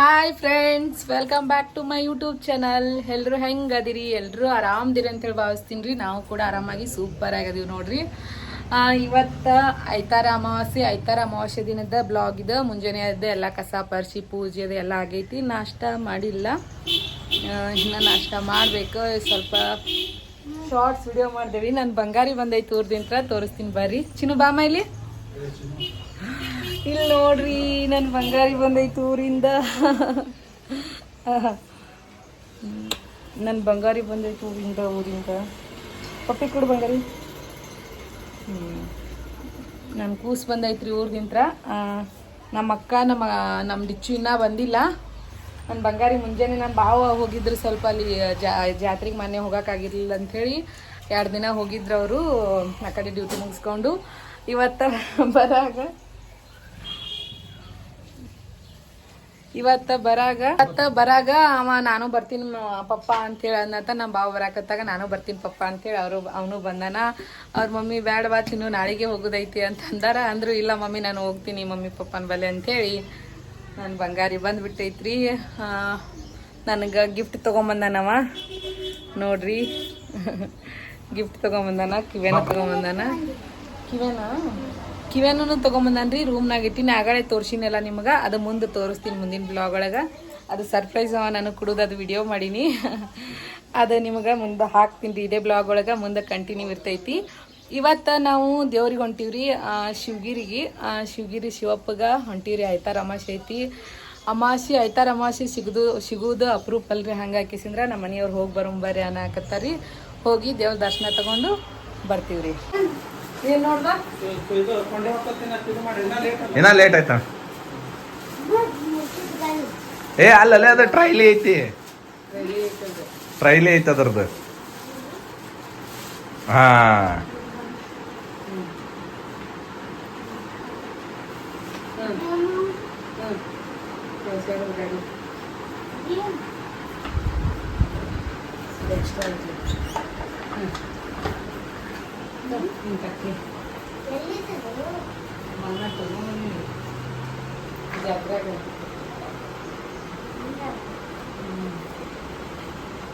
Hi friends welcome back to my YouTube channel ಎಲ್ಲರೂ ಹೆಂಗೆ ಅದಿರಿ? ಎಲ್ಲರೂ ಆರಾಮದಿರಿ ಅಂತೇಳಿ ಭಾವಿಸ್ತೀನಿ ರೀ. ನಾವು ಕೂಡ ಆರಾಮಾಗಿ ಸೂಪರ್ ಆಗಿದೀವಿ ನೋಡ್ರಿ. ಇವತ್ತು ಐತಾರ ಅಮಾವಾಸ್ಯೆ ಐತಾರ ಅಮಾವಾಸ್ಯೆ ದಿನದ ಬ್ಲಾಗ್ ಇದೆ. ಮುಂಜಾನೆ ಅದ ಎಲ್ಲ ಕಸ ಪರ್ಸಿ ಪೂಜೆ ಅದು ಎಲ್ಲ ಆಗೈತಿ. ನಾಷ್ಟ ಮಾಡಿಲ್ಲ. ಇನ್ನು ನಾಷ್ಟ ಮಾಡಬೇಕು. ಸ್ವಲ್ಪ ಶಾರ್ಟ್ಸ್ ವಿಡಿಯೋ ಮಾಡ್ದೇವಿ. ನನ್ನ ಬಂಗಾರಿ ಬಂದೈತೆ ಊರ್ದಿಂತ್ರ. ತೋರಿಸ್ತೀನಿ ಬರ್ರಿ. ಚಿನ್ನು ಬಾಮ ಇಲ್ಲಿ ಇಲ್ಲಿ ನೋಡ್ರಿ ನನ್ನ ಬಂಗಾರಿ ಬಂದೈತು ಊರಿಂದ. ನನ್ನ ಬಂಗಾರಿ ಬಂದೈತು ಊರಿಂದ ಊರಿಂದ. ಪಪ್ಪಿ ಕೊಡು ಬಂಗಾರಿ. ನನ್ನ ಕೂಸು ಬಂದೈತ್ರಿ ಊರ್ದಿಂತ್ರ ಆ, ನಮ್ಮ ಅಕ್ಕ ನಮ್ಮ ನಮ್ಮ ಡಿಚ್ಚು ಇನ್ನೂ ಬಂದಿಲ್ಲ. ನನ್ನ ಬಂಗಾರಿ ಮುಂಜಾನೆ ನನ್ನ ಭಾವ ಹೋಗಿದ್ರು ಸ್ವಲ್ಪ ಅಲ್ಲಿ ಜಾತ್ರೆಗೆ ಮೊನ್ನೆ ಹೋಗೋಕ್ಕಾಗಿರ್ಲಿಲ್ಲ ಅಂಥೇಳಿ ಎರಡು ದಿನ ಹೋಗಿದ್ರು ಅವರು ಆ ಕಡೆ ಡ್ಯೂಟಿ ಮುಗಿಸ್ಕೊಂಡು. ಇವತ್ತ ಬರಾಗ ಇವತ್ತ ಬರಾಗ ಇವತ್ತ ಬರಾಗ ಅವ ನಾನು ಬರ್ತೀನಿ ಪಪ್ಪಾ ಅಂತ ಅಂತೇಳಿ ಅನ್ನತ್ತ ನಮ್ಮ ಬಾವು ಬರಾಕತ್ತಾಗ, ನಾನು ಬರ್ತೀನಿ ಪಪ್ಪ ಅಂತೇಳಿ ಅವರು, ಅವನು ಬಂದಾನ. ಅವ್ರ ಮಮ್ಮಿ ಬ್ಯಾಡ ಬಾ, ತಿನ್ನು, ನಾಳೆಗೆ ಹೋಗೋದೈತಿ ಅಂತ ಅಂದಾರ. ಅಂದ್ರು, ಇಲ್ಲ ಮಮ್ಮಿ, ನಾನು ಹೋಗ್ತೀನಿ ಮಮ್ಮಿ, ಪಪ್ಪನ ಬಲೆ ಅಂತೇಳಿ. ನನ್ನ ಬಂಗಾರಿ ಬಂದ್ಬಿಟ್ಟೈತ್ರಿ. ನನಗೆ ಗಿಫ್ಟ್ ತಗೊಂಬಂದನವ. ನೋಡ್ರಿ. ಗಿಫ್ಟ್ ತೊಗೊಂಬಂದಾನ ಕಿವೇನ ತೊಗೊಂಬಂದಾನ? ಕಿವೇನ ಕಿವೇನೂ ತೊಗೊಂಬಂದಾನ್ರಿ. ರೂಮ್ನಾಗ ಇಟ್ಟಿನಿ. ಆಗಳೇ ತೋರ್ಸಿನಲ್ಲ ನಿಮಗೆ. ಅದು ಮುಂದೆ ತೋರಿಸ್ತೀನಿ ಮುಂದಿನ ಬ್ಲಾಗ್ ಒಳಗೆ. ಅದು ಸರ್ಪ್ರೈಸ್ ನಾನು ಕುಡಿದು ಅದು ವಿಡಿಯೋ ಮಾಡೀನಿ. ಅದು ನಿಮಗೆ ಮುಂದೆ ಹಾಕ್ತೀನಿ ರೀ ಇದೇ ಬ್ಲಾಗ್ ಒಳಗೆ ಮುಂದೆ ಕಂಟಿನ್ಯೂ ಇರ್ತೈತಿ. ಇವತ್ತು ನಾವು ದೇವ್ರಿಗೆ ಹೊಂಟೀವ್ರಿ ಶಿವಗಿರಿಗೆ. ಶಿವಗಿರಿ ಶಿವಪ್ಪಗ ಹೊಂಟೀವ್ರಿ ಆಯ್ತಾರ ಅಮಾಸೆ ಐತಿ ಅಮಾಸೆ ಆಯ್ತಾರ ಅಮಾಸೆ ಸಿಗದು, ಸಿಗುವುದು ಅಪರೂಪ ಅಲ್ರಿ. ಹಂಗಾಕಿಸಿಂದ್ರ ನಮ್ಮ ಮನೆಯವ್ರು ಹೋಗಿ ಬರೋಂಬರ್ರಿ ರೀ ಹೋಗಿ ದೇವ್ರ ದರ್ಶನ ತಗೊಂಡು ಬರ್ತೀವ್ರಿ. ಇನ್ನ ಲೇಟ್ ಆಯ್ತಾ ಏ ಅಲ್ಲಲ್ಲೇ ಅದು ಟ್ರೈಲಿ ಐತಿ ಟ್ರೈಲಿ ಐತಿ ಅದ್ರದ್ದು ಹಾ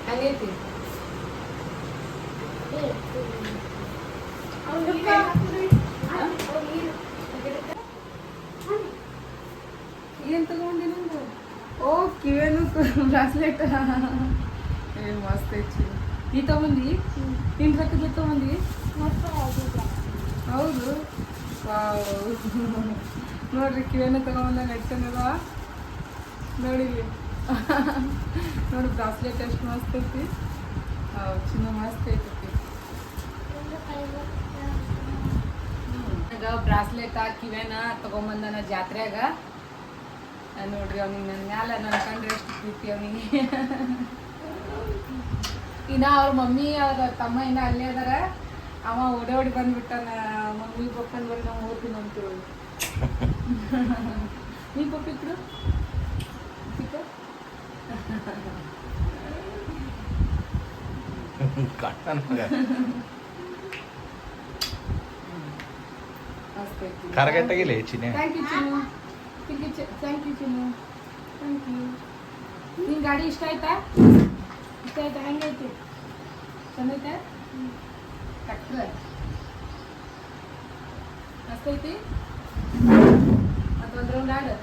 ಹಂಗೈತಿ ಏನ್ ತಗೊಂಡಿ ನಂದು ಓ ಕಿವೇನು ಬ್ರಾಸ್ಲೆಟ್ ಏ ಮಸ್ತ್ ಐತಿ ನೀ ತಗೊಂಡಿ ನಿನ್ ರೊಕ್ಕದ ತಗೊಂಡಿ ಹೌದು. ನೋಡ್ರಿ ಕಿವೇನು ತಗೊಂಡ ನೆಟ್ಸನದ ನೋಡಿ. ನೋಡಿ, ಬ್ರಾಸ್ಲೆಟ್ ಎಷ್ಟು ಮಸ್ತ್ ಐತಿ. ಚಿನ್ನ ಮಸ್ತ್ ಐತಿ. ಬ್ರಾಸ್ಲೆಟ್ ಕಿವೇನ ತಗೊಂಬಂದನ ಜಾತ್ರೆಯಾಗ. ನೋಡ್ರಿ ಅವ್ನಿಗೆ ನನ್ನ ಮ್ಯಾಲ ನನ್ನ ಕಂಡ್ರೆ ಎಷ್ಟು ಪ್ರೀತಿ ಅವನಿಗೆ. ಇನ್ನ ಅವ್ರ ಮಮ್ಮಿ ಅವ್ರ ತಮ್ಮ ಇನ್ನ ಅಲ್ಲೇ ಅದಾರ. ಅವ ಓಡೋಡಿ ಓಡಿ ಬಂದ್ಬಿಟ್ಟಾನ ಮಮ್ಮಿ ಪಪ್ಪನ್ ಬರೀ ನಾವು ಓದ್ತೀನಿ ಅಂತೀವಿ. ನೀ. ಮಸ್ತ್ ಐತಿ ಕರಗಟ್ಟಾಗಿಲ್ಲ ಚಿನ್ನೆ? ಥ್ಯಾಂಕ್ ಯು ಚಿನ್ನು. ಥ್ಯಾಂಕ್ ಯು ಚಿನ್ನು. ಥ್ಯಾಂಕ್ ಯು ಗಾಡಿ ಇಷ್ಟ ಆಯ್ತಾ? ಇಷ್ಟ ಆಯ್ತಾ? ಹೆಂಗೈತಿ? ಚಂದ ಐತೆ ಕಟ್ಲ ಮಸ್ತ್ ಐತಿ ಮತ್ತೊಂದ್ ರೌಂಡ್ ಆಡು.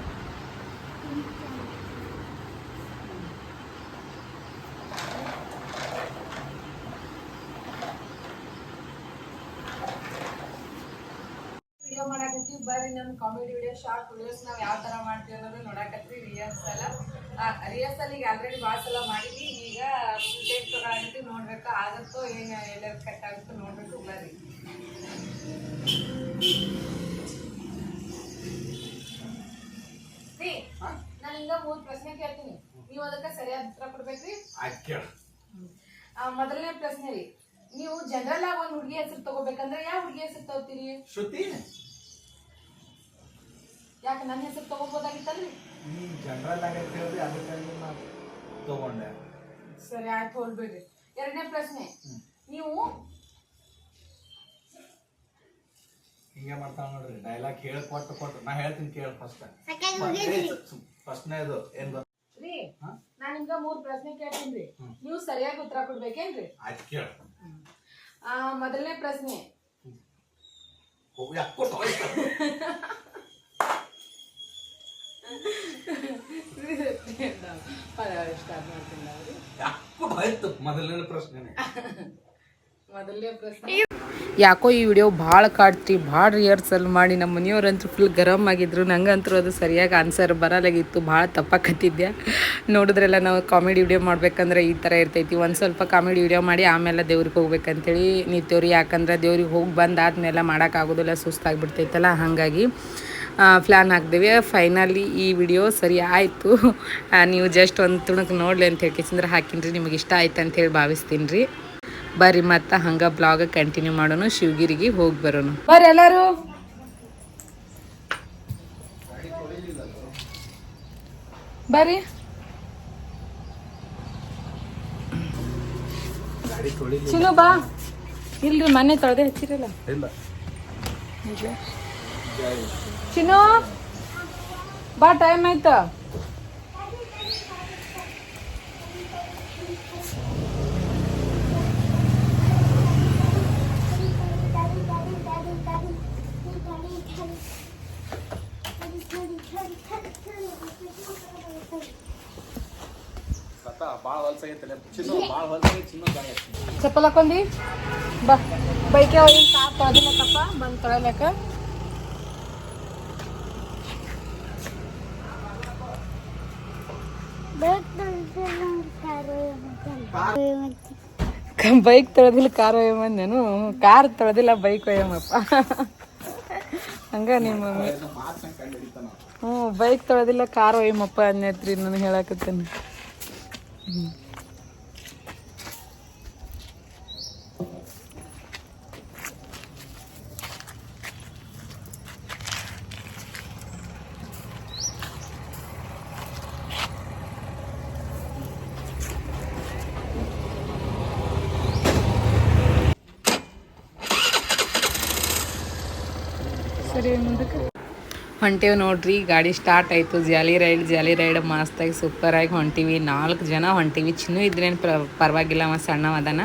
ವಿಡಿಯೋ ಮಾಡಾಕತ್ತೀವಿ. ಬರ್ರಿ ನಮ್ ಕಾಮಿಡಿ ವಿಡಿಯೋ ಶಾರ್ಟ್ ವಿಡಿಯೋಸ್ ನಾವು ಯಾವ ಥರ ಮಾಡ್ತೀವಿ ಅನ್ನೋದು ನೋಡಾಕತ್ತೀವಿ. ರಿಹರ್ಸಲ್ ರಿಹರ್ಸಲ್ ಈಗ ಆಲ್ರೆಡಿ ಭಾಳ ಸಲ ಮಾಡಿದ್ವಿ. ಈಗ ಫುಲ್ ಟೇಕ್ ತಗೊಂಡು ನೋಡ್ಬೇಕು ಆಗುತ್ತೋ ಏನು ಎಲ್ಲರೂ ಕಟ್ ಆಗುತ್ತೋ ನೋಡ್ಬೇಕು ಬರ್ರಿ ನಾನು ಈಗ ಮೂರು ಪ್ರಶ್ನೆ ಕೇಳ್ತೀನಿ. ನೀವು ಅದಕ್ಕೆ ಸರಿಯಾದ ಉತ್ತರ ಕೊಡ್ಬೇಕ್ರಿ? ಮೊದಲನೇ ಪ್ರಶ್ನೆ ರೀ. ನೀವು ಜನರಲ್ ಆಗಿ ಒಂದು ಹುಡುಗಿ ಹೆಸರು ತಗೋಬೇಕಂದ್ರೆ ಯಾವ ಹುಡುಗಿ ಹೆಸರು ತಗೋತೀರಿ? ಶ್ರುತಿ. ಯಾಕೆ ನನ್ನ ಹೆಸರು ತಗೋಬೋದಾಗಿತ್ತಲ್ರಿ ನೀ ಜನರಲ್ ಆಗೈತೆ ಹೇಳ್ರಿ ಅದಕ್ಕೆ ನಾನು ತಗೊಂಡೆ. ಸರಿ ಆಯ್ತು ಹೋಗ್ಬೇಡ್ರಿ. ಎರಡನೇ ಪ್ರಶ್ನೆ. ನೀವು ಹಿಂಗೆ ಮಾಡ್ತಾವ ನೋಡ್ರಿ ಡೈಲಾಗ್ ಹೇಳಿ ಕೊಟ್ಟು ಕೊಟ್ಟು ನಾ ಹೇಳ್ತೀನಿ ಕೇಳಿ ಫಸ್ಟ್ ಫಸ್ಟ್ನೇದು ಏನ್ ಗೊತ್ತ ನಾ ನಿಮ್ಗ ಮೂರ್ ಪ್ರಶ್ನೆ ಕೇಳ್ತೀನಿ ನೀವು ಸರಿಯಾಗಿ ಉತ್ತರ ಕೊಡ್ಬೇಕೇನ್ರಿ? ಆಯ್ತು ಕೇಳು. ಆ ಮೊದಲನೇ ಪ್ರಶ್ನೆ. ಯಾಕೋ ಈ ವಿಡಿಯೋ ಭಾಳ ಕಾಡ್ತಿ, ಭಾಳ ರಿಹರ್ಸಲ್ ಮಾಡಿ ನಮ್ಮ ಮನೆಯವ್ರಂತೂ ಫುಲ್ ಗರಮ್ ಆಗಿದ್ರು. ನಂಗಂತೂ ಅದು ಸರಿಯಾಗಿ ಆನ್ಸರ್ ಬರಲಾಗಿತ್ತು. ಭಾಳ ತಪ್ಪಾಕತ್ತಿದ್ದೆ ನೋಡಿದ್ರೆಲ್ಲ ನಾವು ಕಾಮಿಡಿ ವಿಡಿಯೋ ಮಾಡ್ಬೇಕಂದ್ರೆ ಈ ಥರ ಇರ್ತೈತಿ. ಒಂದು ಸ್ವಲ್ಪ ಕಾಮಿಡಿ ವಿಡಿಯೋ ಮಾಡಿ ಆಮೇಲೆ ದೇವ್ರಿಗೆ ಹೋಗ್ಬೇಕಂತೇಳಿ ನಿಂತೇವ್ರಿ. ಯಾಕಂದ್ರೆ ದೇವ್ರಿಗೆ ಹೋಗಿ ಬಂದಾದ್ಮೇಲೆ ಮಾಡೋಕ್ಕಾಗೋದಿಲ್ಲ, ಸುಸ್ತಾಗ್ಬಿಡ್ತೈತಲ್ಲ, ಹಾಗಾಗಿ. ಪ್ಲ್ಯಾನ್ ಹಾಕ್ದೇವೆ. ಫೈನಲಿ ಈ ವಿಡಿಯೋ ಸರಿ ಆಯಿತು. ನೀವು ಜಸ್ಟ್ ಒಂದು ತುಣುಕು ನೋಡಲಿ ಅಂತ ಹೇಳ್ಕೇಸಿಂದ್ರೆ ಹಾಕಿನ್ರಿ. ನಿಮಗೆ ಇಷ್ಟ ಆಯ್ತು ಅಂತೇಳಿ ಭಾವಿಸ್ತೀನಿ ರೀ ಬರ್ರಿ ಮತ್ತೆ ಹಂಗ ಬ್ಲಾಗ್ ಕಂಟಿನ್ಯೂ ಮಾಡೋಣ ಶಿವಗಿರಿಗೆ ಹೋಗಿ ಬರೋಣ ಬರ್ರಿ ಎಲ್ಲರೂ. ಬರ್ರಿ. ಚಿನ್ನು ಬಾ. ಇಲ್ರಿ ಮನೆ ತೊಳೆದೇ ಹಚ್ಚಿರಲ್ಲ. ಇಲ್ಲ. ಚಿನ್ನು ಬಾ ಟೈಮ್ ಆಯ್ತು. ಚಪ್ಪಲ್ ಹಾಕೊಂಡಿ. ಬಾ. ಬೈಕೆ ಅವ್ರಿಗೆ ಕಾರ್ ತೊಳೆದಿಲ್ಲಕ್ಕಪ್ಪ ಬಂದು ತೊಳೆಯಲಕ್ಕ ಬೈಕ್ ತೊಳೆದಿಲ್ಲ ಕಾರ್ ಒಯ್ಯಮಂದೇನು ಕಾರ್ ತೊಳೆದಿಲ್ಲ ಬೈಕ್ ಒಯ್ಯಮ್ಮಪ್ಪ ಹಂಗ ನಿಮ್ಮ ಮಮ್ಮಿ. ಹ್ಞೂ ಬೈಕ್ ತೊಳೆದಿಲ್ಲ ಕಾರ್ ಒಯ್ಯಮ್ಮಪ್ಪ ಅನ್ನತ್ರಿ ನಾನು ಹೇಳಕತ್ತೇನೆ. ಸರಿ ಹೊಂಟೇವು ನೋಡ್ರಿ, ಗಾಡಿ ಸ್ಟಾರ್ಟ್ ಆಯಿತು. ಜಾಲಿ ರೈಡ್ ಜಾಲಿ ರೈಡ್ ಮಸ್ತಾಗಿ ಸೂಪರಾಗಿ ಹೊಂಟೀವಿ. ನಾಲ್ಕು ಜನ ಹೊಂಟೀವಿ. ಚಿನ್ನು ಇದ್ರೇನು ಪ್ರ, ಪರವಾಗಿಲ್ಲ ಮತ್ತು ಸಣ್ಣವ ಅದನ.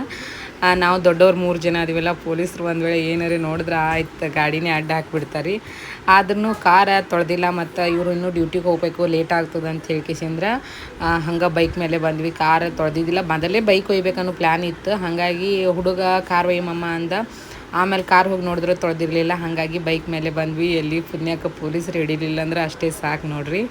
ನಾವು ದೊಡ್ಡವ್ರು ಮೂರು ಜನ ಅದೀವಲ್ಲ ಪೊಲೀಸರು ಒಂದು ವೇಳೆ ಏನಾರು ನೋಡಿದ್ರೆ ಆಯ್ತು, ಗಾಡಿನೇ ಅಡ್ಡ ಹಾಕ್ಬಿಡ್ತಾರೆ. ಆದ್ರೂ ಕಾರ ತೊಳೆದಿಲ್ಲ ಮತ್ತು ಇವರು ಇನ್ನೂ ಡ್ಯೂಟಿಗೆ ಹೋಗ್ಬೇಕು ಲೇಟ್ ಆಗ್ತದೆ ಅಂತ ಹೇಳ್ಕೇಸಂದ್ರೆ ಹಂಗೆ ಬೈಕ್ ಮೇಲೆ ಬಂದ್ವಿ. ಕಾರ್ ತೊಳೆದಿದ್ದಿಲ್ಲ. ಮೊದಲೇ ಬೈಕ್ ಒಯ್ಬೇಕನ್ನೋ ಪ್ಲ್ಯಾನ್ ಇತ್ತು. ಹಾಗಾಗಿ ಹುಡುಗ ಕಾರ್ ಒಯ್ಯಮ್ಮ ಅಂದ. ಆಮೇಲೆ ಕಾರ್ ಹೋಗಿ ನೋಡಿದ್ರೆ ತೊಳೆದಿರಲಿಲ್ಲ. ಹಾಗಾಗಿ ಬೈಕ್ ಮೇಲೆ ಬಂದ್ವಿ. ಎಲ್ಲಿ ಪುಣ್ಯಕ್ಕೆ ಪೊಲೀಸರು ಹಿಡಿಲಿಲ್ಲ ಅಂದ್ರೆ ಅಷ್ಟೇ ಸಾಕು ನೋಡ್ರಿ.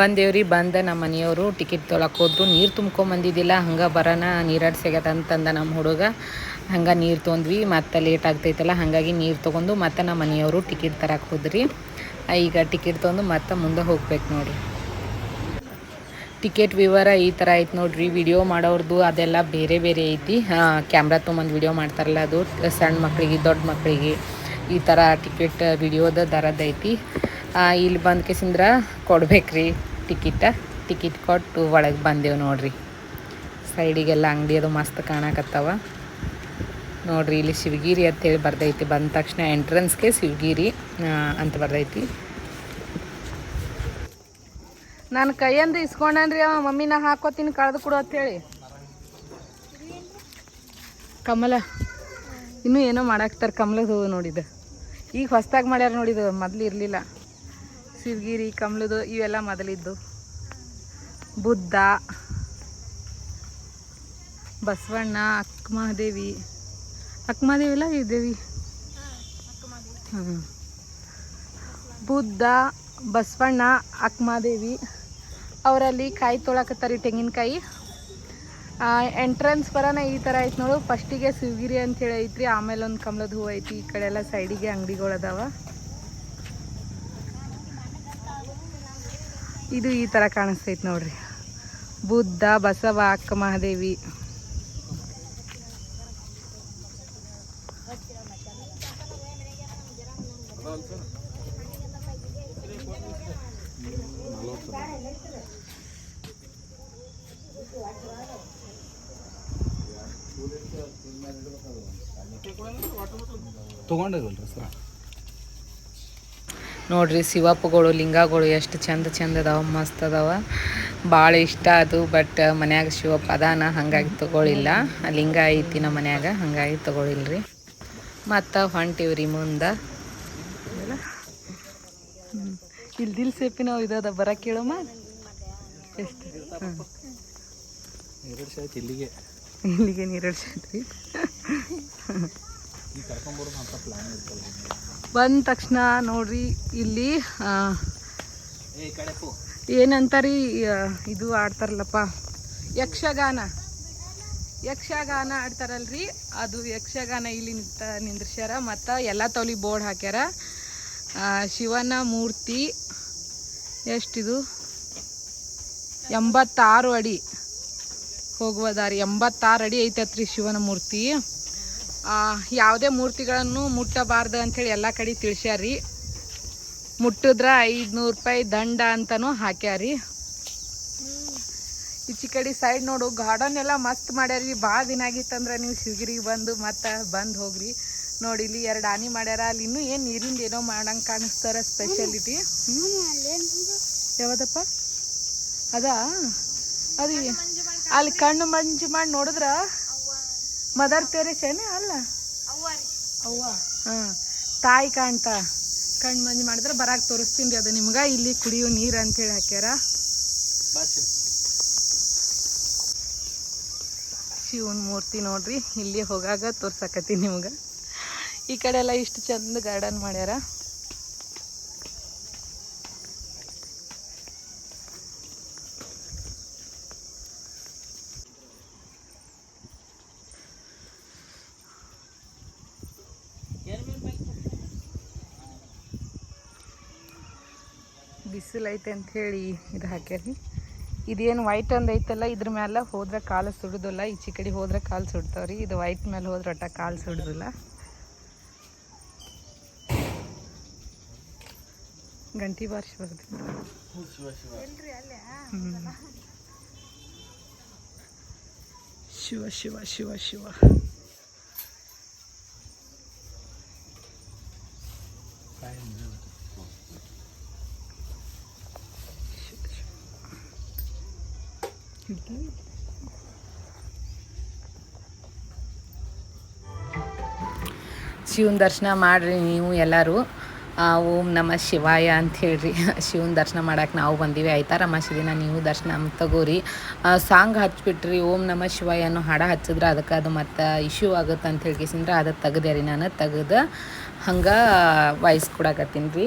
ಬಂದೇವ್ರಿ, ಬಂದ ನಮ್ಮ ಮನೆಯವರು ಟಿಕೆಟ್ ತೊಳಕ್ಕೆ ಹೋದ್ರು. ನೀರು ತುಂಬ್ಕೊಂಬಂದಿದ್ದಿಲ್ಲ ಹಂಗೆ ಬರೋಣ ಅಂತಂದ ನಮ್ಮ ಹುಡುಗ. ಹಂಗೆ ನೀರು ತೊಂದ್ವಿ, ಮತ್ತೆ ಲೇಟ್ ಆಗ್ತೈತಲ್ಲ, ಹಾಗಾಗಿ ನೀರು ತೊಗೊಂಡು ಮತ್ತೆ ನಮ್ಮ ಮನೆಯವರು ಟಿಕೆಟ್ ತರಕ್ಕೆ ಹೋದ್ರಿ. ಈಗ ಟಿಕೆಟ್ ತೊಗೊಂಡು ಮತ್ತೆ ಮುಂದೆ ಹೋಗ್ಬೇಕು ನೋಡಿ. ಟಿಕೆಟ್ ವಿವರ ಈ ಥರ ಐತೆ ನೋಡ್ರಿ ವಿಡಿಯೋ ಮಾಡೋರ್ದು ಅದೆಲ್ಲ ಬೇರೆ ಬೇರೆ ಐತಿ. ಕ್ಯಾಮ್ರಾ ತೊಗೊಂಬಂದು ವಿಡಿಯೋ ಮಾಡ್ತಾರಲ್ಲ ಅದು ಸಣ್ಣ ಮಕ್ಕಳಿಗೆ ದೊಡ್ಡ ಮಕ್ಕಳಿಗೆ ಈ ಥರ ಟಿಕೆಟ್ ವಿಡಿಯೋದ ದರದ್ದು ಐತಿ. ಇಲ್ಲಿ ಬಂದ ಕೊಡ್ಬೇಕು ಕೊಡ್ಬೇಕ್ರಿ. ಟಿಕೆಟ ಟಿಕಿಟ್ ಕೊಟ್ಟು ಒಳಗೆ ಬಂದೇವು ನೋಡ್ರಿ. ಸೈಡಿಗೆಲ್ಲ ಅಂಗಡಿ ಅದು ಮಸ್ತ್ ಕಾಣಕತ್ತವ. ನೋಡ್ರಿ ಇಲ್ಲಿ ಶಿವಗಿರಿ ಅಂತೇಳಿ ಬರ್ದೈತಿ. ಬಂದ ತಕ್ಷಣ ಎಂಟ್ರೆನ್ಸ್ಗೆ ಶಿವಗಿರಿ ಅಂತ ಬರ್ದೈತಿ. ನಾನು ಕೈಯಂದು ಇಸ್ಕೊಂಡನ್ರಿ ಅವ ಮಮ್ಮಿ ನಾ ಹಾಕೋತೀನಿ ಕಳೆದು ಕೊಡು ಅಂತೇಳಿ. ಕಮಲ, ಇನ್ನೂ ಏನೋ ಮಾಡಾಕ್ತಾರೆ ಕಮಲದ ಹೂವು ನೋಡಿದ. ಈಗ ಹೊಸ್ದಾಗಿ ಮಾಡ್ಯಾರ ನೋಡಿದ, ಮೊದ್ಲು ಇರಲಿಲ್ಲ. ಶಿವಗಿರಿ ಕಮಲದು ಇವೆಲ್ಲ ಮೊದಲಿದ್ದು. ಬುದ್ಧ, ಬಸವಣ್ಣ, ಅಕ್ಕಮಹಾದೇವಿ. ಅಕ್ಕಮಹಾದೇವಿ ಎಲ್ಲ ಈ ದೇವಿ ಬುದ್ಧ, ಬಸವಣ್ಣ, ಅಕ್ಕಮಹಾದೇವಿ. ಅವರಲ್ಲಿ ಕಾಯಿ ತೊಳಕತ್ತಾರಿ ತೆಂಗಿನಕಾಯಿ. ಎಂಟ್ರೆನ್ಸ್ ಬರೋಣ ಈ ಥರ ಐತೆ ನೋಡು. ಫಸ್ಟಿಗೆ ಶಿವಗಿರಿ ಅಂತೇಳಿ ಐತ್ರಿ ಆಮೇಲೆ ಒಂದು ಕಮಲದ ಹೂವು ಐತಿ. ಈ ಕಡೆ ಎಲ್ಲ ಸೈಡಿಗೆ ಅಂಗಡಿಗಳು ಅದಾವ. ಇದು ಈ ಥರ ಕಾಣಿಸ್ತೈತೆ ನೋಡ್ರಿ. ಬುದ್ಧ ಬಸವ ಅಕ್ಕ ಮಹಾದೇವಿ. ತಗೊಂಡಿರಲ್ರಿ ಸರ್? ನೋಡ್ರಿ ಶಿವಪ್ಪಗಳು ಲಿಂಗಗಳು ಎಷ್ಟು ಚಂದ ಚಂದ ಅದಾವ ಮಸ್ತ್ ಅದಾವ. ಭಾಳ ಇಷ್ಟ ಅದು ಬಟ್ ಮನ್ಯಾಗ ಶಿವಪ್ಪ ಅದಾನ ಹಂಗಾಗಿ ತಗೊಳಿಲ್ಲ. ಆ ಲಿಂಗ ಐತಿ ನಮ್ಮ ಮನ್ಯಾಗ ಹಂಗಾಗಿ ತಗೊಳಿಲ್ರಿ. ಮತ್ತು ಹೊಂಟಿವ್ರಿ ಮುಂದೆ. ಇಲ್ಲಿ ದಿಲ್ ನಾವು ಇದದ ಬರ ಕೇಳಮ್ಮ ಎಷ್ಟು? ಇಲ್ಲಿಗೆ. ಇಲ್ಲಿಗೆ ನೀರಡ್ಸೈತ್ರಿ ಬಂದ ತಕ್ಷಣ ನೋಡ್ರಿ ಇಲ್ಲಿ ಏನಂತಾರಿ ಇದು ಆಡ್ತಾರಲ್ಲಪ್ಪ ಯಕ್ಷಗಾನ. ಯಕ್ಷಗಾನ ಆಡ್ತಾರಲ್ರಿ ಅದು ಯಕ್ಷಗಾನ ಇಲ್ಲಿ ನಿಂತ ನಿಂದ್ರಿಸ್ಯಾರ ಮತ್ತು ಎಲ್ಲ ತೊಲಿ ಬೋರ್ಡ್ ಹಾಕ್ಯಾರ. ಶಿವನ ಮೂರ್ತಿ ಎಷ್ಟಿದು? ಎಂಬತ್ತಾರು ಅಡಿ. ಹೋಗುವ ದಾರಿ ಎಂಬತ್ತಾರು ಅಡಿ ಐತತ್ರಿ ಶಿವನ ಮೂರ್ತಿ. ಯಾವುದೇ ಮೂರ್ತಿಗಳನ್ನು ಮುಟ್ಟಬಾರ್ದು ಅಂಥೇಳಿ ಎಲ್ಲ ಕಡೆ ತಿಳಿಸ್ಯಾರ್ರಿ. ಮುಟ್ಟಿದ್ರ ಐದುನೂರು ರೂಪಾಯಿ ದಂಡ ಅಂತನೂ ಹಾಕ್ಯಾರಿ ಈಚೆ ಕಡೆ ಸೈಡ್ ನೋಡು ಗಾರ್ಡನ್ ಎಲ್ಲ ಮಸ್ತ್ ಮಾಡ್ಯಾರಿ ಭಾಳ ದಿನ ಆಗಿತ್ತಂದ್ರೆ ನೀವು ಶಿವಗಿರಿಗೆ ಬಂದು ಮತ್ತೆ ಬಂದು ಹೋಗ್ರಿ. ನೋಡಿ ಇಲ್ಲಿ ಎರಡು ಆನಿ ಮಾಡ್ಯಾರ. ಅಲ್ಲಿ ಇನ್ನೂ ಏನು ನೀರಿಂದ ಏನೋ ಮಾಡಂಗೆ ಕಾಣಿಸ್ತಾರ ಸ್ಪೆಷಾಲಿಟಿ ಯಾವ್ದಪ್ಪ? ಅದಾ? ಅದು ಅಲ್ಲಿ ಕಣ್ಣು ಮಂಜು ಮಾಡಿ ನೋಡಿದ್ರ ಮದರ್ ತೆರೇಸೇನೆ ಅಲ್ಲ? ಅವ್ವ ಹಾಂ. ತಾಯಿ ಕಾಣ್ತಾ ಕಣ್ಣು ಮಂಜು ಮಾಡಿದ್ರೆ ಬರಾಕ್ ತೋರಿಸ್ತೀನಿ ರೀ ಅದು ನಿಮ್ಗೆ. ಇಲ್ಲಿ ಕುಡಿಯೋ ನೀರು ಅಂತೇಳಿ ಹಾಕ್ಯಾರ. ಶಿವನ್ ಶಿವನ ಮೂರ್ತಿ ನೋಡ್ರಿ ಇಲ್ಲಿ ಹೋಗಾಗ ತೋರ್ಸಕತ್ತೀನಿ ನಿಮ್ಗೆ. ಈ ಕಡೆ ಎಲ್ಲ ಇಷ್ಟು ಚಂದ ಗಾರ್ಡನ್ ಮಾಡ್ಯಾರ. ಬಿಸಿಲು ಐತೆ ಅಂತ ಹೇಳಿ ಇದು ಹಾಕ್ಯಾರಿ ಇದೇನು ವೈಟ್ ಅಂದೈತಲ್ಲ ಐತಲ್ಲ ಇದ್ರ ಮ್ಯಾಲೆ ಹೋದ್ರೆ ಕಾಲು ಸುಡೋದಿಲ್ಲ. ಈಚೆ ಕಡೆ ಹೋದ್ರೆ ಕಾಲು ಸುಡ್ತಾವ್ರಿ. ಇದು ವೈಟ್ ಮೇಲೆ ಹೋದ್ರೆ ಒಟ್ಟ ಕಾಲು ಸುಡುದಿಲ್ಲ. ಗಂಟಿ ಬಾರಿಸಿ ಬರ್ದು ಶಿವ ಶಿವ ಶಿವ ಶಿವ ಶಿವ ಶಿವ ಶಿವನ ದರ್ಶನ ಮಾಡ್ರಿ ನೀವು ಎಲ್ಲರೂ. ಓಂ ನಮ ಶಿವಾಯ ಅಂತ ಹೇಳ್ರಿ. ಶಿವನ ದರ್ಶನ ಮಾಡಕ್ಕೆ ನಾವು ಬಂದೀವಿ. ಆಯ್ತಾ ರಮಾಶಿ ದಿನ ನೀವು ದರ್ಶನ ತಗೋರಿ. ಸಾಂಗ್ ಹಚ್ಬಿಟ್ರಿ. ಓಂ ನಮ ಶಿವಾಯ ಅನ್ನೋ ಹಾಡ ಹಚ್ಚಿದ್ರೆ ಅದಕ್ಕೆ ಅದು ಮತ್ತು ಇಶ್ಯೂ ಆಗುತ್ತೆ ಅಂತ ಹೇಳ್ಕೇಸಿಂದ್ರೆ ಅದು ತೆಗ್ದೆ ರೀ ನಾನು. ತೆಗೆದು ಹಂಗೆ ವಾಯ್ಸ್ ಕೊಡಕತ್ತೀನಿ ರೀ.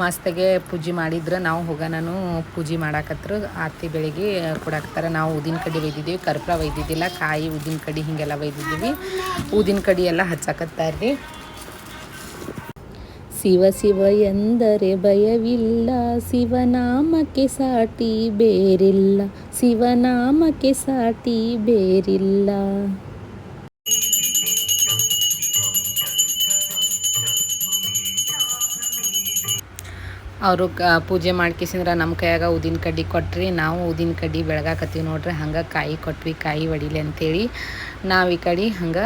ಮಸ್ತಾಗೆ ಪೂಜೆ ಮಾಡಿದ್ರೆ ನಾವು ಹೋಗ ನಾನು ಪೂಜೆ ಮಾಡಾಕತ್ರು ಆರತಿ ಬೆಳಿಗ್ಗೆ ಕೊಡಾಕ್ತಾರೆ. ನಾವು ಊದಿನ ಕಡ್ಡಿ ಒಯ್ದಿದ್ದೀವಿ, ಕರ್ಪೂರ ಒಯ್ದಿದ್ದಿಲ್ಲ, ಕಾಯಿ ಊದಿನ ಕಡ್ಡಿ ಹೀಗೆಲ್ಲ ಒಯ್ದಿದ್ದೀವಿ. ಊದಿನ ಕಡ್ಡಿ ಎಲ್ಲ ಹಚ್ಚಾಕತ್ತಾರ್ರಿ. ಶಿವ ಶಿವ ಎಂದರೆ ಭಯವಿಲ್ಲ, ಶಿವನಾಮಕ್ಕೆ ಸಾಟಿ ಬೇರಿಲ್ಲ, ಶಿವನಾಮಕ್ಕೆ ಸಾಟಿ ಬೇರಿಲ್ಲ. ಅವರು ಕ, ಪೂಜೆ ಮಾಡ್ಕೇಸಿಂದ್ರೆ ನಮ್ಮ ಕೈಯಾಗ ಉದಿನ ಕಡ್ಡಿ ಕೊಟ್ರಿ, ನಾವು ಉದಿನ ಕಡ್ಡಿ ಬೆಳಗಾಕತ್ತೀವಿ ನೋಡ್ರಿ, ಹಂಗೆ ಕಾಯಿ ಕೊಟ್ವಿ, ಕಾಯಿ ಒಡಿಲಿ ಅಂಥೇಳಿ ನಾವು ಈ ಕಡೆ ಹಂಗೆ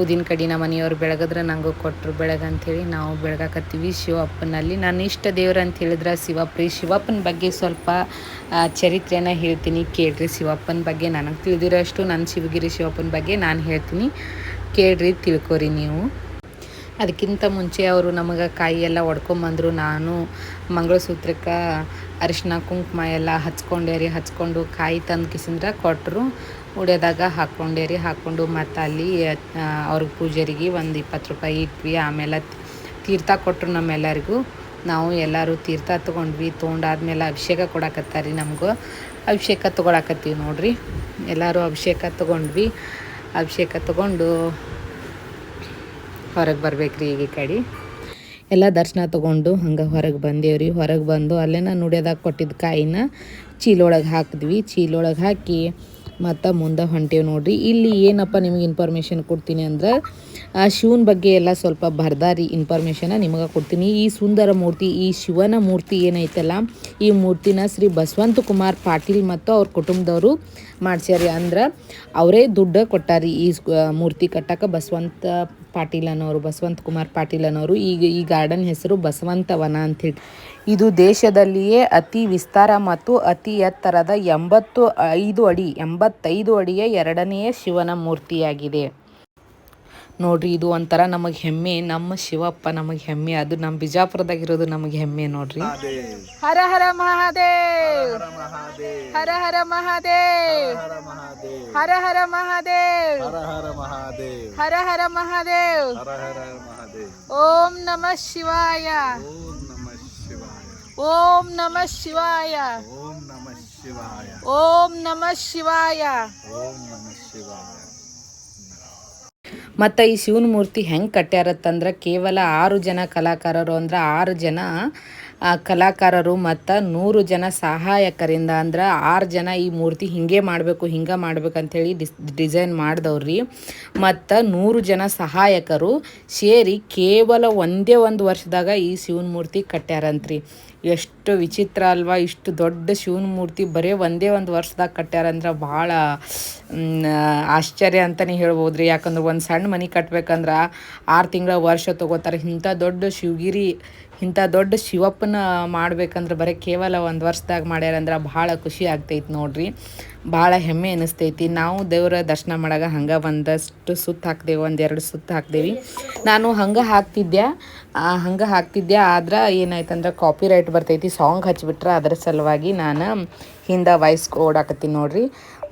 ಉದಿನ ಕಡ್ಡಿ ನಮ್ಮ ಮನೆಯವ್ರು ಬೆಳಗದ್ರೆ ನಂಗೂ ಕೊಟ್ಟರು ಬೆಳಗಂಥೇಳಿ ನಾವು ಬೆಳಗಾಕತ್ತೀವಿ. ಶಿವಪ್ಪನಲ್ಲಿ ನನ್ನ ಇಷ್ಟ ದೇವ್ರು ಅಂತ ಹೇಳಿದ್ರೆ ಶಿವಪ್ರಿ, ಶಿವಪ್ಪನ ಬಗ್ಗೆ ಸ್ವಲ್ಪ ಚರಿತ್ರೆನ ಹೇಳ್ತೀನಿ ಕೇಳ್ರಿ. ಶಿವಪ್ಪನ ಬಗ್ಗೆ ನನಗೆ ತಿಳಿದಿರೋಷ್ಟು ನನ್ನ ಶಿವಗಿರಿ ಶಿವಪ್ಪನ ಬಗ್ಗೆ ನಾನು ಹೇಳ್ತೀನಿ ಕೇಳ್ರಿ, ತಿಳ್ಕೊರಿ ನೀವು. ಅದಕ್ಕಿಂತ ಮುಂಚೆ ಅವರು ನಮಗೆ ಕಾಯಿ ಎಲ್ಲ ಒಡ್ಕೊಂಬಂದರು. ನಾನು ಮಂಗಳಸೂತ್ರಕ್ಕೆ ಅರಿಶಿನ, ಕುಂಕುಮ ಎಲ್ಲ ಹಚ್ಕೊಂಡೇರಿ ಹಚ್ಕೊಂಡು ಕಾಯಿ ತಂದು ಕಿಸಿಂದ್ರ ಕೊಟ್ಟರು ಉಡ್ಯದಾಗ ಹಾಕ್ಕೊಂಡೆ ರೀ. ಹಾಕ್ಕೊಂಡು ಮತ್ತು ಅಲ್ಲಿ ಅವ್ರ ಪೂಜಾರಿಗೆ ಒಂದು ಇಪ್ಪತ್ತು ರೂಪಾಯಿ ಇಟ್ವಿ. ಆಮೇಲೆ ತೀರ್ಥ ಕೊಟ್ಟರು ನಮ್ಮೆಲ್ಲರಿಗೂ. ನಾವು ಎಲ್ಲರೂ ತೀರ್ಥ ತೊಗೊಂಡ್ವಿ. ತೊಗೊಂಡಾದ್ಮೇಲೆ ಅಭಿಷೇಕ ಕೊಡಕತ್ತಾರಿ ನಮಗೂ. ಅಭಿಷೇಕ ತೊಗೊಳಕತ್ತೀವಿ ನೋಡಿರಿ. ಎಲ್ಲರೂ ಅಭಿಷೇಕ ತೊಗೊಂಡ್ವಿ. ಅಭಿಷೇಕ ತೊಗೊಂಡು ಹೊರಗೆ ಬರ್ಬೇಕ್ರಿ ಈಗ ಈ ಕಡೆ. ಎಲ್ಲ ದರ್ಶನ ತೊಗೊಂಡು ಹಂಗೆ ಹೊರಗೆ ಬಂದೇವ್ರಿ. ಹೊರಗೆ ಬಂದು ಅಲ್ಲೇ ನಾನು ನುಡಿಯೋದಾಗ ಕೊಟ್ಟಿದ್ದ ಕಾಯಿನ ಚೀಲೊಳಗೆ ಹಾಕಿದ್ವಿ. ಚೀಲೊಳಗೆ ಹಾಕಿ ಮತ್ತು ಮುಂದೆ ಹೊಂಟೇವು ನೋಡ್ರಿ. ಇಲ್ಲಿ ಏನಪ್ಪ ನಿಮಗೆ ಇನ್ಫಾರ್ಮೇಷನ್ ಕೊಡ್ತೀನಿ ಅಂದ್ರೆ, ಆ ಶಿವನ ಬಗ್ಗೆ ಎಲ್ಲ ಸ್ವಲ್ಪ ಬರ್ದಾರಿ ಇನ್ಫಾರ್ಮೇಷನ ನಿಮಗೆ ಕೊಡ್ತೀನಿ. ಈ ಸುಂದರ ಮೂರ್ತಿ, ಈ ಶಿವನ ಮೂರ್ತಿ ಏನೈತಲ್ಲ, ಈ ಮೂರ್ತಿನ ಶ್ರೀ ಬಸವಂತ ಕುಮಾರ್ ಪಾಟೀಲ್ ಮತ್ತು ಅವ್ರ ಕುಟುಂಬದವರು ಮಾಡ್ಸ್ಯಾರಿ ಅಂದ್ರೆ, ಅವರೇ ದುಡ್ಡು ಕೊಟ್ಟಾರಿ ಈ ಮೂರ್ತಿ ಕಟ್ಟಕ್ಕೆ ಬಸವಂತ ಪಾಟೀಲ್ ಅನ್ನೋರು ಬಸವಂತ ಕುಮಾರ್ ಪಾಟೀಲ್ ಅನ್ನೋರು ಈಗ ಈ ಗಾರ್ಡನ್ ಹೆಸರು ಬಸವಂತವನ ಅಂತೇಳಿ ಇದು ದೇಶದಲ್ಲಿಯೇ ಅತಿ ವಿಸ್ತಾರ ಮತ್ತು ಅತಿ ಎತ್ತರದ ಎಂಬತ್ತು ಐದು ಅಡಿ, ಎಂಬತ್ತೈದು ಅಡಿಯ ಎರಡನೆಯ ಶಿವನ ಮೂರ್ತಿಯಾಗಿದೆ. ನೋಡ್ರಿ ಇದು ಒಂಥರ ನಮಗೆ ಹೆಮ್ಮೆ. ನಮ್ಮ ಶಿವಪ್ಪ ನಮಗೆ ಹೆಮ್ಮೆ. ಅದು ನಮ್ಮ ಬಿಜಾಪುರದಾಗಿರೋದು ನಮಗೆ ಹೆಮ್ಮೆ ನೋಡ್ರಿ. ಹರ ಹರ ಮಹಾದೇವ್. ಹರ ಹರ ಮಹಾದೇವ್. ಹರ ಹರ ಮಹಾದೇವ್. ಹರ ಹರ ಹರ ಮಹಾದೇವ್. ಹರ ಹರ ಮಹಾದೇವ್. ಹರ ಹರ ಮಹಾದೇವ್. ಓಂ ನಮಃ ಶಿವಾಯ. ಓಂ ನಮಃ ಶಿವಾಯ. ಓಂ ನಮಃ ಶಿವಾಯ. ಓಂ ನಮ ಶಿವಾಯ. ಓಂ ನಮಃ ಶಿವಾಯ ಓಂ ನಮಃ ಶಿವಾಯ ಮತ್ತು ಈ ಶಿವನ ಮೂರ್ತಿ ಹೆಂಗೆ ಕಟ್ಟ್ಯಾರತ್ತಂದ್ರೆ ಕೇವಲ ಆರು ಜನ ಕಲಾಕಾರರು ಅಂದ್ರೆ ಆರು ಜನ ಕಲಾಕಾರರು ಮತ್ತು ನೂರು ಜನ ಸಹಾಯಕರಿಂದ ಅಂದ್ರೆ ಆರು ಜನ ಈ ಮೂರ್ತಿ ಹಿಂಗೆ ಮಾಡಬೇಕು, ಹಿಂಗೆ ಮಾಡ್ಬೇಕಂಥೇಳಿ ಡಿಸ್, ಡಿಸೈನ್ ಮಾಡಿದವ್ರಿ. ಮತ್ತು ನೂರು ಜನ ಸಹಾಯಕರು ಸೇರಿ ಕೇವಲ ಒಂದೇ ಒಂದು ವರ್ಷದಾಗ ಈ ಶಿವನ ಮೂರ್ತಿ ಕಟ್ಟ್ಯಾರಂತ್ರಿ. ಎಷ್ಟು ವಿಚಿತ್ರ ಅಲ್ವಾ, ಇಷ್ಟು ದೊಡ್ಡ ಶಿವನ ಮೂರ್ತಿ ಬರೀ ಒಂದೇ ಒಂದು ವರ್ಷದಾಗ ಕಟ್ಟ್ಯಾರಂದ್ರೆ ಭಾಳ ಆಶ್ಚರ್ಯ ಅಂತಲೇ ಹೇಳ್ಬೋದು ರೀ ಯಾಕಂದ್ರೆ ಒಂದು ಸಣ್ಣ ಮನೆ ಕಟ್ಬೇಕಂದ್ರೆ ಆರು ತಿಂಗಳ ವರ್ಷ ತೊಗೋತಾರೆ. ಇಂಥ ದೊಡ್ಡ ಶಿವಗಿರಿ ಇಂಥ ದೊಡ್ಡ ಶಿವಪ್ಪನ ಮಾಡ್ಬೇಕಂದ್ರೆ ಬರೀ ಕೇವಲ ಒಂದು ವರ್ಷದಾಗ ಮಾಡ್ಯಾರಂದ್ರೆ ಭಾಳ ಖುಷಿ ಆಗ್ತೈತಿ ನೋಡ್ರಿ. ಭಾಳ ಹೆಮ್ಮೆ ಅನಿಸ್ತೈತಿ. ನಾವು ದೇವರ ದರ್ಶನ ಮಾಡಾಗ ಹಂಗೆ ಒಂದಷ್ಟು ಸುತ್ತು ಹಾಕ್ದೇವು ಒಂದೆರಡು ಸುತ್ತು ಹಾಕ್ದೇವಿ. ನಾನು ಹಂಗೆ ಹಾಕ್ತಿದ್ದೆ ಹಂಗೆ ಹಾಕ್ತಿದ್ದೆ ಆದ್ರೆ ಏನಾಯ್ತಂದ್ರೆ ಕಾಪಿ ರೈಟ್ ಬರ್ತೈತಿ ಸಾಂಗ್ ಹಚ್ಬಿಟ್ರೆ ಅದರ ಸಲುವಾಗಿ ನಾನು ಹಿಂದೆ ವಾಯ್ಸ್ ಓಡಾಕತ್ತೀನಿ ನೋಡ್ರಿ.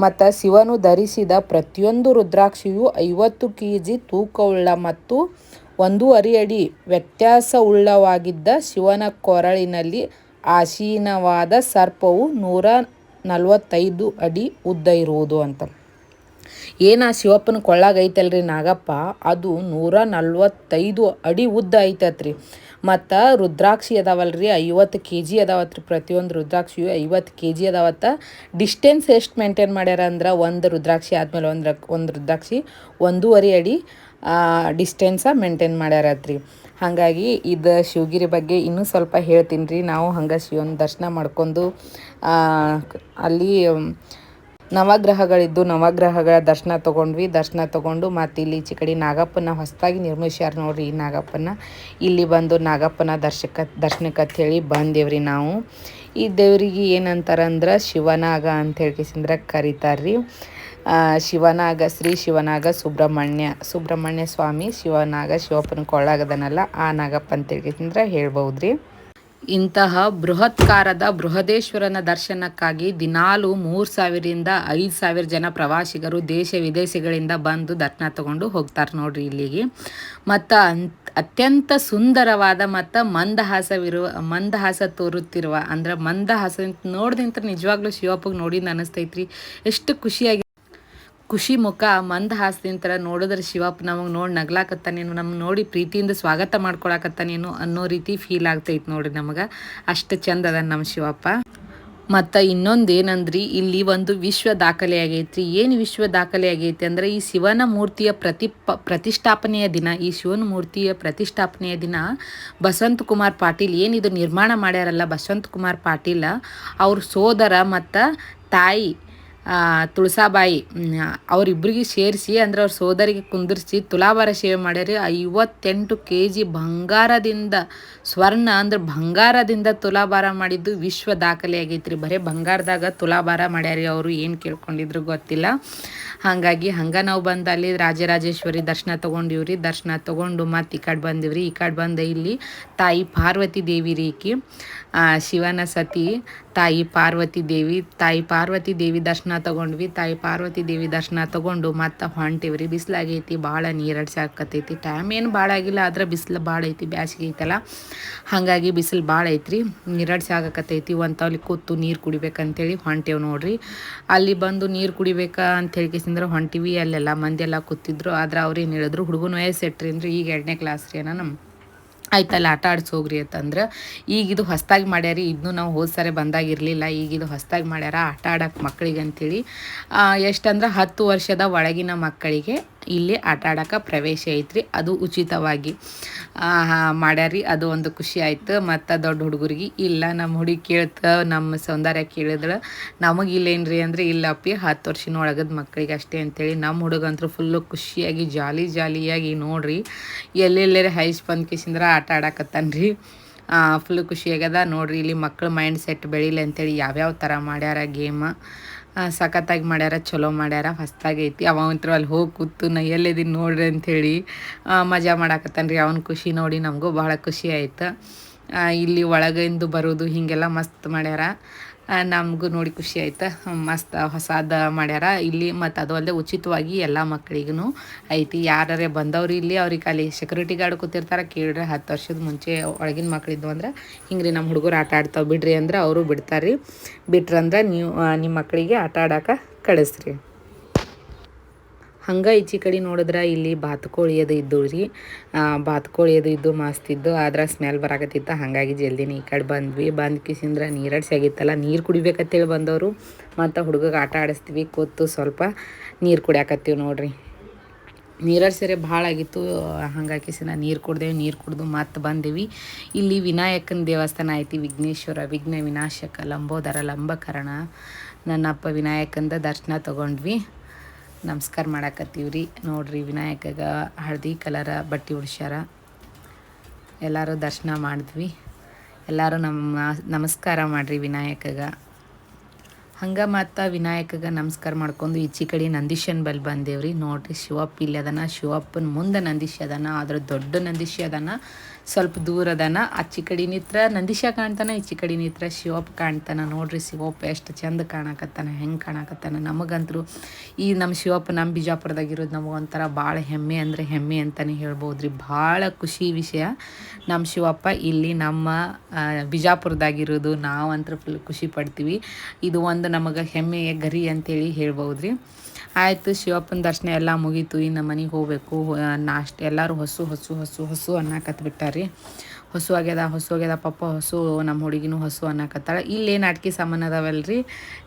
ಮತ್ತು ಶಿವನು ಧರಿಸಿದ ಪ್ರತಿಯೊಂದು ರುದ್ರಾಕ್ಷಿಯು ಐವತ್ತು ಕೆ ಜಿ ತೂಕವುಳ್ಳ ಮತ್ತು ಒಂದೂವರೆ ಅಡಿ ವ್ಯತ್ಯಾಸವುಳ್ಳವಾಗಿದ್ದ ಶಿವನ ಕೊರಳಿನಲ್ಲಿ ಆಸೀನವಾದ ಸರ್ಪವು ನೂರ ನಲವತ್ತೈದು ಅಡಿ ಉದ್ದ ಇರುವುದು ಅಂತ. ಏನು ಆ ಶಿವಪ್ಪನ ಕೊಳ್ಳಾಗೈತಲ್ರಿ ನಾಗಪ್ಪ? ಅದು ನೂರ ನಲ್ವತ್ತೈದು ಅಡಿ ಉದ್ದ ಐತತ್ರಿ. ಮತ್ತು ರುದ್ರಾಕ್ಷಿ ಅದಾವಲ್ರಿ, ಐವತ್ತು ಕೆ ಜಿ ಅದಾವತ್ರಿ. ಪ್ರತಿಯೊಂದು ರುದ್ರಾಕ್ಷಿಯು ಐವತ್ತು ಕೆ ಜಿ ಅದಾವತ್ತ. ಡಿಸ್ಟೆನ್ಸ್ ಎಷ್ಟು ಮೇಂಟೈನ್ ಮಾಡ್ಯಾರ ಅಂದ್ರೆ ಒಂದು ರುದ್ರಾಕ್ಷಿ ಆದಮೇಲೆ ಒಂದು ಒಂದು ರುದ್ರಾಕ್ಷಿ ಒಂದೂವರೆ ಅಡಿ. ಡಿಸ್ಟೆನ್ಸ ಮೇಂಟೈನ್ ಮಾಡ್ಯಾರತ್ರಿ. ಹಾಗಾಗಿ ಇದು ಶಿವಗಿರಿ ಬಗ್ಗೆ ಇನ್ನೂ ಸ್ವಲ್ಪ ಹೇಳ್ತೀನಿ ರೀ ನಾವು ಹಂಗೆ ಶಿವನ ದರ್ಶನ ಮಾಡ್ಕೊಂಡು ಅಲ್ಲಿ ನವಗ್ರಹಗಳಿದ್ದು ನವಗ್ರಹಗಳ ದರ್ಶನ ತೊಗೊಂಡ್ವಿ. ದರ್ಶನ ತೊಗೊಂಡು ಮತ್ತು ಇಲ್ಲಿ ಈಚೆ ಕಡೆ ನಾಗಪ್ಪನ ಹೊಸದಾಗಿ ನಿರ್ಮಿಸ್ಯಾರ ನೋಡ್ರಿ ಈ ನಾಗಪ್ಪನ ಇಲ್ಲಿ ಬಂದು ನಾಗಪ್ಪನ ದರ್ಶಕ, ದರ್ಶನಕ್ಕೆ ಹೇಳಿ ಬಂದೇವ್ರಿ ನಾವು. ಈ ದೇವರಿಗೆ ಏನಂತಾರಂದ್ರೆ ಶಿವನಾಗ ಅಂತ ಹೇಳ್ಕಿಸಿಂದ್ರೆ ಕರೀತಾರ್ರಿ. ಶಿವನಾಗ, ಶ್ರೀ ಶಿವನಾಗ ಸುಬ್ರಹ್ಮಣ್ಯ ಸುಬ್ರಹ್ಮಣ್ಯ ಸ್ವಾಮಿ, ಶಿವನಾಗ, ಶಿವಪ್ಪನ ಕೊಳ್ಳಾಗದನಲ್ಲ ಆ ನಾಗಪ್ಪ ಅಂತ ಹೇಳ್ಬೌದ್ರಿ. ಇಂತಹ ಬೃಹತ್ಕಾರದ ಬೃಹದೇಶ್ವರನ ದರ್ಶನಕ್ಕಾಗಿ ದಿನಾಲು ಮೂರು ಸಾವಿರದಿಂದ ಐದು ಸಾವಿರ ಜನ ಪ್ರವಾಸಿಗರು ದೇಶ ವಿದೇಶಗಳಿಂದ ಬಂದು ದರ್ಶನ ತಗೊಂಡು ಹೋಗ್ತಾರೆ ನೋಡ್ರಿ ಇಲ್ಲಿಗೆ. ಮತ್ತು ಅತ್ಯಂತ ಸುಂದರವಾದ ಮತ್ತು ಮಂದಹಾಸವಿರುವ, ಮಂದಹಾಸ ತೋರುತ್ತಿರುವ, ಅಂದ್ರೆ ಮಂದಹಾಸ ನೋಡ್ದಿಂತ ನಿಜವಾಗ್ಲೂ ಶಿವಪ್ಪಗೆ ನೋಡಿದ್ದು ಅನಿಸ್ತೈತ್ರಿ. ಎಷ್ಟು ಖುಷಿಯಾಗಿ ಖುಷಿ ಮುಖ ಮಂದಹಾಸದಿಂತರ ನೋಡಿದ್ರೆ ಶಿವಪ್ಪ ನಮಗೆ ನೋಡಿ ನಗ್ಲಾಕತ್ತಾನೇನು ನಮ್ಗೆ ನೋಡಿ ಪ್ರೀತಿಯಿಂದ ಸ್ವಾಗತ ಮಾಡ್ಕೊಳಕತ್ತಾನೇನು ಅನ್ನೋ ರೀತಿ ಫೀಲ್ ಆಗ್ತೈತೆ ನೋಡಿ ನಮಗೆ. ಅಷ್ಟು ಚಂದ ಅದ ನಮ್ಮ ಶಿವಪ್ಪ. ಮತ್ತು ಇನ್ನೊಂದು ಏನಂದ್ರಿ, ಇಲ್ಲಿ ಒಂದು ವಿಶ್ವ ದಾಖಲೆ ಆಗೈತ್ರಿ. ಏನು ವಿಶ್ವ ದಾಖಲೆ ಆಗೈತಿ ಅಂದ್ರೆ, ಈ ಶಿವನ ಮೂರ್ತಿಯ ಪ್ರತಿ ಪ್ರತಿಷ್ಠಾಪನೆಯ ದಿನ, ಈ ಶಿವನ ಮೂರ್ತಿಯ ಪ್ರತಿಷ್ಠಾಪನೆಯ ದಿನ ಬಸವಂತ ಕುಮಾರ್ ಪಾಟೀಲ್ ಏನಿದು ನಿರ್ಮಾಣ ಮಾಡ್ಯಾರಲ್ಲ ಬಸವಂತ ಕುಮಾರ್ ಪಾಟೀಲ, ಅವ್ರ ಸೋದರ ಮತ್ತು ತಾಯಿ ತುಳಸಾಬಾಯಿ ಅವರಿಬ್ಬರಿಗೆ ಸೇರಿಸಿ ಅಂದ್ರೆ ಅವ್ರ ಸೋದರಿಗೆ ಕುಂದಿರಿಸಿ ತುಲಾಭಾರ ಸೇವೆ ಮಾಡ್ಯಾರಿ. ಐವತ್ತೆಂಟು ಕೆ ಜಿ ಬಂಗಾರದಿಂದ ಸ್ವರ್ಣ ಅಂದ್ರೆ ಬಂಗಾರದಿಂದ ತುಲಾಭಾರ ಮಾಡಿದ್ದು ವಿಶ್ವ ದಾಖಲೆ ಆಗೈತ್ರಿ. ಬರೀ ಬಂಗಾರದಾಗ ತುಲಾಭಾರ ಮಾಡ್ಯಾರಿ ಅವರು, ಏನು ಕೇಳ್ಕೊಂಡಿದ್ರು ಗೊತ್ತಿಲ್ಲ. ಹಾಗಾಗಿ ಹಂಗೆ ನಾವು ಬಂದು ಅಲ್ಲಿ ರಾಜರಾಜೇಶ್ವರಿ ದರ್ಶನ ತೊಗೊಂಡಿವ್ರಿ. ದರ್ಶನ ತೊಗೊಂಡು ಮತ್ತು ಈ ಕಡೆ ಬಂದಿವ್ರಿ. ಈ ಕಡೆ ಬಂದು ಇಲ್ಲಿ ತಾಯಿ ಪಾರ್ವತಿ ದೇವಿ ರೀಕಿ ಶಿವನ ಸತಿ ತಾಯಿ ಪಾರ್ವತಿ ದೇವಿ, ತಾಯಿ ಪಾರ್ವತಿ ದೇವಿ ದರ್ಶನ ತಗೊಂಡ್ವಿ. ತಾಯಿ ಪಾರ್ವತಿ ದೇವಿ ದರ್ಶನ ತಗೊಂಡು ಮತ್ತೆ ಹೊಂಟಿವ್ರಿ. ಬಿಸಿಲಾಗೈತಿ ಭಾಳ ನೀರಡ್ಸಾಕತ್ತೈತಿ ಟೈಮ್ ಏನು ಭಾಳ ಆಗಿಲ್ಲ, ಆದ್ರೆ ಬಿಸಿಲು ಭಾಳ ಐತಿ, ಬ್ಯಾಸಿಗೆ ಐತಲ್ಲ. ಹಾಗಾಗಿ ಬಿಸಿಲು ಭಾಳ ಐತ್ರಿ. ನೀರಡ್ಸಾಕತ್ತೈತಿ ಒಂದು ತವಲಿ ಕೂತು ನೀರು ಕುಡಿಬೇಕಂತೇಳಿ ಹೊಂಟೇವೆ ನೋಡ್ರಿ. ಅಲ್ಲಿ ಬಂದು ನೀರು ಕುಡಿಬೇಕಾ ಅಂತ ಹೇಳ್ಕೇಸಿಂದ್ರೆ ಹೊಂಟಿವಿ, ಅಲ್ಲೆಲ್ಲ ಮಂದಿ ಎಲ್ಲ ಕೂತಿದ್ರು. ಆದ್ರೆ ಅವ್ರೇನು ಹೇಳಿದ್ರು, ಹುಡುಗನ ವಯಸ್ಸು ಎಟ್ರಿ ಅಂದ್ರೆ ಈಗ ಎರಡನೇ ಕ್ಲಾಸ್ ರೀ ನಮ್ಮ. ಆಯ್ತಲ್ಲ ಆಟ ಆಡ್ಸಿ ಹೋಗ್ರಿ ಅಂತಂದ್ರೆ ಈಗ ಇದು ಹೊಸ್ದಾಗಿ ಮಾಡ್ಯಾರಿ ಇದನ್ನು ನಾವು ಹೋದ ಸರಿ ಬಂದಾಗಿರಲಿಲ್ಲ ಈಗ ಇದು ಹೊಸ್ದಾಗಿ ಮಾಡ್ಯಾರ ಆಟ ಆಡಕ್ಕೆ ಮಕ್ಕಳಿಗೆ ಅಂತೇಳಿ ಆ, ಎಷ್ಟಂದ್ರೆ ಹತ್ತು ವರ್ಷದ ಒಳಗಿನ ಮಕ್ಕಳಿಗೆ ಇಲ್ಲಿ ಆಟ ಪ್ರವೇಶ ಐತ್ರಿ. ಅದು ಉಚಿತವಾಗಿ ಮಾಡ್ಯಾರಿ ಅದು ಒಂದು ಖುಷಿ ಆಯ್ತು. ಮತ್ತು ದೊಡ್ಡ ಹುಡುಗರಿಗೆ ಇಲ್ಲ ನಮ್ಮ ಹುಡುಗಿ ಕೇಳ್ತ, ನಮ್ಮ ಸೌಂದರ್ಯ ಕೇಳಿದ್ರೆ ನಮಗೆ ಇಲ್ಲೇನ್ರಿ ಅಂದರೆ ಇಲ್ಲಪ್ಪಿ ಹತ್ತು ವರ್ಷನ ಒಳಗದ ಮಕ್ಕಳಿಗೆ ಅಷ್ಟೇ ಅಂತೇಳಿ ನಮ್ಮ ಹುಡುಗಂತೂ ಫುಲ್ಲು ಖುಷಿಯಾಗಿ, ಜಾಲಿ ಜಾಲಿಯಾಗಿ ನೋಡ್ರಿ. ಎಲ್ಲೆಲ್ಲೇ ಹೈಸ್ ಬಂದ ಕಿಸಿಂದ್ರ ಆಟ ಆಡಕತ್ತಾನ್ರಿ. ಫುಲ್ ಖುಷಿಯಾಗದ ನೋಡ್ರಿ, ಇಲ್ಲಿ ಮಕ್ಳ ಮೈಂಡ್ ಸೆಟ್ ಬೆಳೀಲಿ ಅಂತೇಳಿ ಯಾವ್ಯಾವ ಥರ ಮಾಡ್ಯಾರ ಗೇಮ್. ಸಖತ್ತಾಗಿ ಮಾಡ್ಯಾರ, ಚಲೋ ಮಾಡ್ಯಾರ ಹೊಸ್ತಾಗೈತಿ ಐತಿ. ಅವ ಅಲ್ಲಿ ಹೋಗಿ ಕೂತು, ನಾ ಎಲ್ಲಿದ್ದೀನಿ ನೋಡ್ರಿ ಅಂಥೇಳಿ ಮಜಾ ಮಾಡಾಕತ್ತಾನ ರೀ ಅವನ ಖುಷಿ ನೋಡಿ ನಮಗೂ ಭಾಳ ಖುಷಿ ಆಯ್ತು. ಇಲ್ಲಿ ಒಳಗಿಂದು ಬರೋದು ಹೀಗೆಲ್ಲ ಮಸ್ತ್ ಮಾಡ್ಯಾರ. ನಮಗೂ ನೋಡಿ ಖುಷಿ ಆಯ್ತು. ಮಸ್ತ್ ಹೊಸಾದ ಮಾಡ್ಯಾರ. ಇಲ್ಲಿ ಮತ್ತು ಅದು ಅಲ್ಲದೆ ಉಚಿತವಾಗಿ ಎಲ್ಲ ಮಕ್ಕಳಿಗೂ ಐತಿ. ಯಾರೇ ಬಂದವ್ರು ಇಲ್ಲಿ, ಅವ್ರಿಗೆ ಅಲ್ಲಿ ಸೆಕ್ಯೂರಿಟಿ ಗಾರ್ಡ್ ಕೂತಿರ್ತಾರೆ. ಕೇಳ್ರೆ ಹತ್ತು ವರ್ಷದ ಮುಂಚೆ ಒಳಗಿನ ಮಕ್ಕಳಿದ್ವು ಅಂದ್ರೆ ಹಿಂಗೆ ನಮ್ಮ ಹುಡುಗರು ಆಟ ಆಡ್ತಾವೆ ಬಿಡ್ರಿ ಅಂದ್ರೆ ಅವರು ಬಿಡ್ತಾರೆ ರೀ ಬಿಟ್ರಂದ್ರೆ ನೀವು ನಿಮ್ಮ ಮಕ್ಕಳಿಗೆ ಆಟ ಆಡಕ್ಕೆ ಕಳಿಸ್ರಿ. ಹಂಗೆ ಈಚೆ ಕಡೆ ನೋಡಿದ್ರೆ ಇಲ್ಲಿ ಬಾತುಕೋಳಿ ಅದು ಇದ್ದು ರೀ. ಬಾತುಕೋಳಿ ಅದು ಇದ್ದು ಮಸ್ತ್ ಇದ್ದು, ಆದ್ರೆ ಸ್ಮೆಲ್ ಬರಾಕತ್ತಿತ್ತು. ಹಾಗಾಗಿ ಜಲ್ದಿನೇ ಈ ಕಡೆ ಬಂದ್ವಿ. ಬಂದು ಕಿಸಿಂದ್ರೆ ನೀರಡ್ಸಿ ಆಗಿತ್ತಲ್ಲ, ನೀರು ಕುಡಿಬೇಕಂತೇಳಿ ಬಂದವರು. ಮತ್ತು ಹುಡುಗಗೆ ಆಟ ಆಡಿಸ್ತೀವಿ, ಕೂತು ಸ್ವಲ್ಪ ನೀರು ಕುಡಿಯಾಕತ್ತೀವಿ ನೋಡ್ರಿ. ಸೆರೆ ಭಾಳ ಆಗಿತ್ತು, ಹಾಗಾಗಿ ನೀರು ಕುಡ್ದೇವು, ನೀರು ಕುಡ್ದು ಮತ್ತೆ ಬಂದೀವಿ. ಇಲ್ಲಿ ವಿನಾಯಕನ ದೇವಸ್ಥಾನ ಐತಿ, ವಿಘ್ನೇಶ್ವರ, ವಿಘ್ನ ವಿನಾಶಕ, ಲಂಬೋದರ, ಲಂಬಕರಣ. ನನ್ನಪ್ಪ ವಿನಾಯಕಂದ ದರ್ಶನ ತೊಗೊಂಡ್ವಿ. ನಮಸ್ಕಾರ ಮಾಡಾಕತ್ತೀವಿ ರೀ ನೋಡ್ರಿ ವಿನಾಯಕಗ ಹಳದಿ ಕಲರ ಬಟ್ಟೆ ಉಡ್ಸ್ಯಾರ. ಎಲ್ಲರೂ ದರ್ಶನ ಮಾಡಿದ್ವಿ. ಎಲ್ಲರೂ ನಮ್ಮ ನಮಸ್ಕಾರ ಮಾಡಿರಿ ವಿನಾಯಕಗ. ಹಂಗೆ ಮತ್ತು ವಿನಾಯಕಗೆ ನಮಸ್ಕಾರ ಮಾಡ್ಕೊಂಡು ಈಚೆ ಕಡೆ ನಂದೀಶನ್ ಬಲ್ ಬಂದೇವ್ರಿ. ನೋಡ್ರಿ, ಶಿವಪ್ಪ ಇಲ್ಲಿ ಅದನ. ಶಿವಪ್ಪನ ಮುಂದೆ ನಂದಿಶಿ ಅದನ. ಆದ್ರೆ ದೊಡ್ಡ ನಂದಿಶಿ ಅದನ. ಸ್ವಲ್ಪ ದೂರ ಅದನ. ಆಚೆ ಕಡೆ ನಿತ್ರ ನಂದೀಶ ಕಾಣ್ತಾನ ಈಚೆ ಕಡೆ ನಿತ್ರ ಶಿವಪ್ಪ ಕಾಣ್ತಾನ. ನೋಡ್ರಿ, ಶಿವಪ್ಪ ಎಷ್ಟು ಚಂದ ಕಾಣಕತ್ತಾನ, ಹೆಂಗೆ ಕಾಣಕತ್ತಾನ. ನಮಗಂತರೂ ಈ ನಮ್ಮ ಶಿವಪ್ಪ ನಮ್ಮ ಬಿಜಾಪುರದಾಗಿರೋದು ನಮಗೆ ಒಂಥರ ಭಾಳ ಹೆಮ್ಮೆ ಅಂದರೆ ಹೆಮ್ಮೆ ಅಂತಲೇ ಹೇಳ್ಬೋದು ರೀ ಭಾಳ ಖುಷಿ ವಿಷಯ. ನಮ್ಮ ಶಿವಪ್ಪ ಇಲ್ಲಿ ನಮ್ಮ ಬಿಜಾಪುರದಾಗಿರೋದು ನಾವಂತೂ ಫುಲ್ ಖುಷಿ ಪಡ್ತೀವಿ. ಇದು ಒಂದು ನಮಗೆ ಹೆಮ್ಮೆಯ ಗರಿ ಅಂತೇಳಿ ಹೇಳ್ಬೋದು ರೀ ಆಯಿತು ಶಿವಪ್ಪನ ದರ್ಶನ ಎಲ್ಲ ಮುಗೀತು, ಇನ್ನು ಮನೆಗೆ ಹೋಗಬೇಕು ನಾಷ್ಟ ಎಲ್ಲರೂ ಹೊಸು ಹೊಸು ಹೊಸು ಹೊಸು ಅನ್ನಕತ್ ಬಿಟ್ಟಾರಿ ಹೊಸು ಆಗ್ಯದ ಹೊಸು ಆಗ್ಯದ ಪಪ್ಪ ಹೊಸು ನಮ್ಮ ಹುಡುಗಿನೂ ಹೊಸು ಅನ್ನಕತ್ತಾಳೆ. ಇಲ್ಲೇನು ಅಟ್ಕೆ ಸಾಮಾನು ಅದಾವಲ್ರಿ?